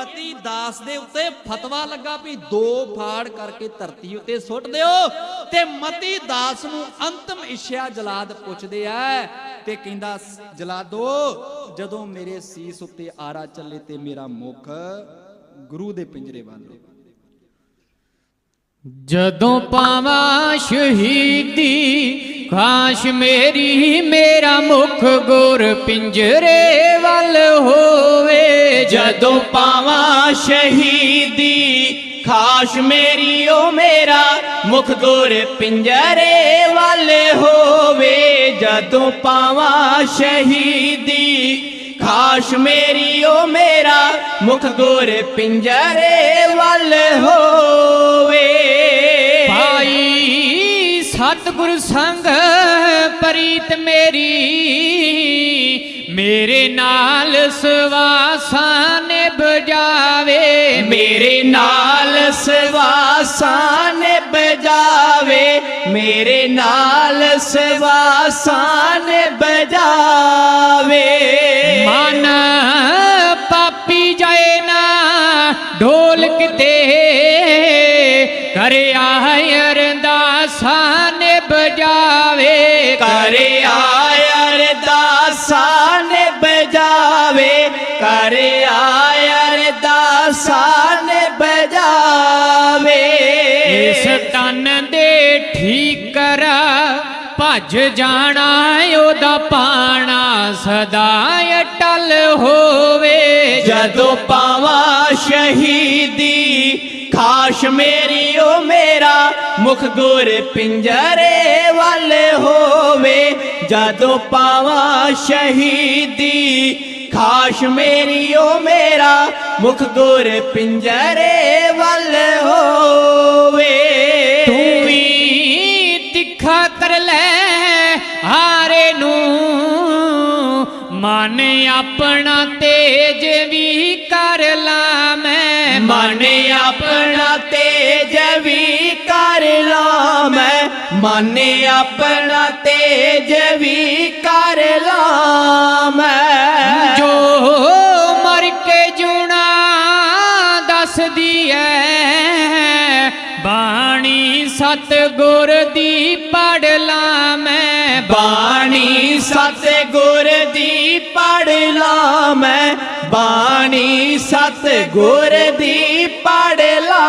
ਮਤੀ ਦਾਸ ਦੇ ਉੱਤੇ ਫਤਵਾ ਲੱਗਾ ਵੀ ਦੋ ਫਾੜ ਕਰਕੇ ਧਰਤੀ ਉੱਤੇ ਸੁੱਟ ਦਿਓ ਤੇ ਮਤੀ ਦਾਸ ਨੂੰ ਅੰਤਮ ਇੱਛਾ ਜਲਾਦ ਪੁੱਛਦੇ ਆ ਤੇ ਕਹਿੰਦਾ, ਜਲਾਦੋ, ਜਦੋਂ ਮੇਰੇ ਸੀਸ ਉੱਤੇ ਆਰਾ ਚੱਲੇ ਤੇ ਮੇਰਾ ਮੁਖ ਗੁਰੂ ਦੇ ਪਿੰਜਰੇ ਬੰਦ ਜਦੋਂ ਪਾਵਾਂ ਸ਼ਹੀਦੀ, ਖਾਸ਼ ਮੇਰੀ, ਮੇਰਾ ਮੁਖ ਗੁਰ ਪਿੰਜਰੇ ਵੱਲ ਹੋਵੇ, ਜਦੋਂ ਪਾਵਾਂ ਸ਼ਹੀਦੀ, ਖਾਸ਼ ਮੇਰੀ ਓ ਮੇਰਾ ਮੁਖ ਗੁਰ ਪਿੰਜਰੇ ਵੱਲ ਹੋਵੇ, ਜਦੋਂ ਪਾਵਾਂ ਸ਼ਹੀਦੀ, ਖਾਸ਼ ਮੇਰੀ ਓ ਮੇਰਾ ਮੁਖ ਗੁਰ ਪਿੰਜਰੇ ਵਾਲੇ ਹੋਵੇ। ਭਾਈ ਸਤਿਗੁਰ ਸੰਗ, ਪ੍ਰੀਤ ਮੇਰੀ ਮੇਰੇ ਨਾਲ ਸਵਾਸਾਂ ਨੇ ਬਜਾਵੇ ਮੇਰੇ ਨਾਲ ਸਵਾਸਾਂ ਨੇ ਬਜਾਵੇ ਮੇਰੇ ਨਾਲ ਸਵਾਸਾਂ ਨੇ ਬਜਾਵੇ ਮਨ ਪਾਪੀ ਜਾਏ ਨਾ ਢੋਲ ਕਿਤੇ ਕਰਿਆ ਅਰਦਾਸਾਂ ਨੇ ਬਜਾਵੇ ਕਰ ਆਇ ਅਰਦਾਸਾਂ ਨੇ ਬਜਾਵੇ ਕਰ ਆਇ ਅਰਦਾਸਾਂ ਨੇ ਬਜਾਵੇ। ਇਸ ਤਨ ਦੇ ਠੀਕ ਕਰ ਭੱਜ ਜਾਣਾ ਉਹਦਾ ਪਾਣਾ ਸਦਾ ਅਟਲ ਹੋਵੇ। ਜਦੋਂ ਪਾਵਾਂ ਸ਼ਹੀਦੀ ਖਾਸ਼ ਮੇਰੀ ਓ ਮੇਰਾ ਮੁਖ ਗੁਰ ਪਿੰਜਰੇ ਵੱਲ ਹੋਵੇ। ਜਦੋਂ ਪਾਵਾਂ ਸ਼ਹੀਦੀ, ਖਾਸ਼ ਮੇਰੀ ਓ ਮੇਰਾ, ਮੁਖ ਗੁਰ ਪਿੰਜਰੇ ਵੱਲ ਹੋਵੇ। ਤੂੰ ਵੀ ਤਿੱਖਾ ਕਰ ਲੈ, ਹਾਰੇ ਨੂੰ ਮਨ ਆਪਣਾ ਤੇਜ ਵੀ ਕਰ ਲਾ ਮੈਂ। ਮਨ ਆਪਣਾ ਤੇਜ ਵੀ ਕਰ ਲਾ ਮੈਂ। ਮਨ ਆਪਣਾ ਤੇਜ ਵੀ ਕਰ ਲਾ ਮੈਂ। ਜੋ ਮਰ ਕੇ ਜੁਣਾ ਦੱਸਦੀ ਐ। ਬਾਣੀ ਸਤਗੁਰ ਦੀ ਪੜ ਲਾ ਮੈਂ। ਬਾਣੀ ਪੜ ਲਾ ਮੈਂ ਬਾਣੀ ਸਤਿਗੁਰ ਦੀ ਪੜ ਲਾ।